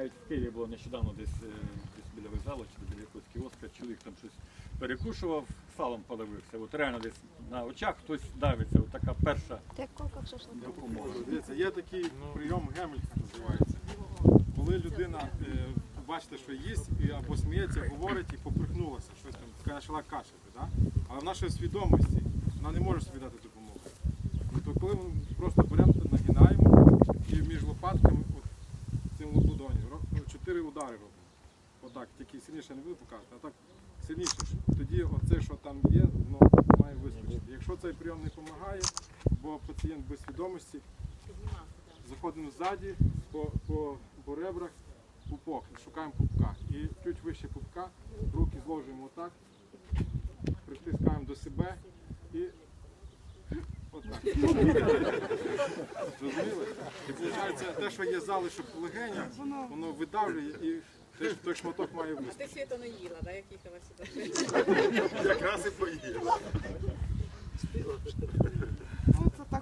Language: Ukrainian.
навіть в Києві було нещодавно десь, е, десь біля вокзалу чи біля якогось кіоска, чоловік там щось перекушував, салом подавився. От реально десь на очах хтось давиться. От така перша допомога. Дивіться, є такий прийом Гемелька називається. Коли людина е, бачите, що їсть, і або сміється, говорить і поприхнулася, щось там така почала кашляти, да? але в нашій свідомості вона не може собі дати чотири удари робимо. Отак, тільки сильніше не буду показувати, а так сильніше. Тоді оце, що там є, воно має вискочити. Якщо цей прийом не допомагає, бо пацієнт без свідомості, заходимо ззаді по, по, по ребрах, пупок, шукаємо пупка. І чуть вище пупка, руки зложуємо отак, притискаємо до себе і Розуміли? І виходить, те, що є залишок в воно видавлює і той, той шматок має А вийти. ти світо не їла, да, як їхала сюди? Якраз і поїла.